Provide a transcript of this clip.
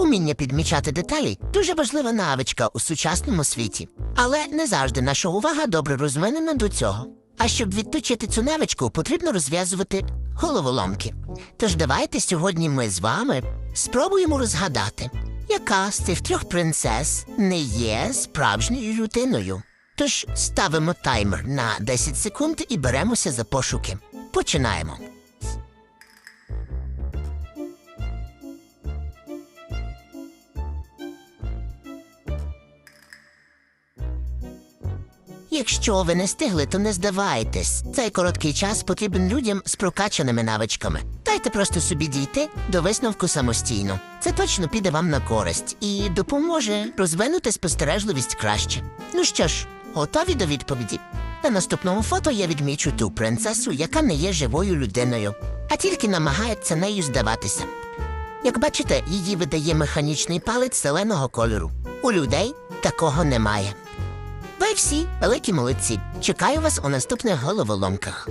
Уміння підмічати деталі дуже важлива навичка у сучасному світі. Але не завжди наша увага добре розвинена до цього. А щоб відточити цю навичку, потрібно розв'язувати головоломки. Тож давайте сьогодні ми з вами спробуємо розгадати, яка з цих трьох принцес не є справжньою людиною. Тож ставимо таймер на 10 секунд і беремося за пошуки. Починаємо. Якщо ви не стигли, то не здавайтесь. Цей короткий час потрібен людям з прокачаними навичками. Дайте просто собі дійти до висновку самостійно. Це точно піде вам на користь і допоможе розвинути спостережливість краще. Ну що ж, готові до відповіді? На наступному фото я відмічу ту принцесу, яка не є живою людиною, а тільки намагається нею здаватися. Як бачите, її видає механічний палець зеленого кольору. У людей такого немає. Всі великі молодці. Чекаю вас у наступних головоломках.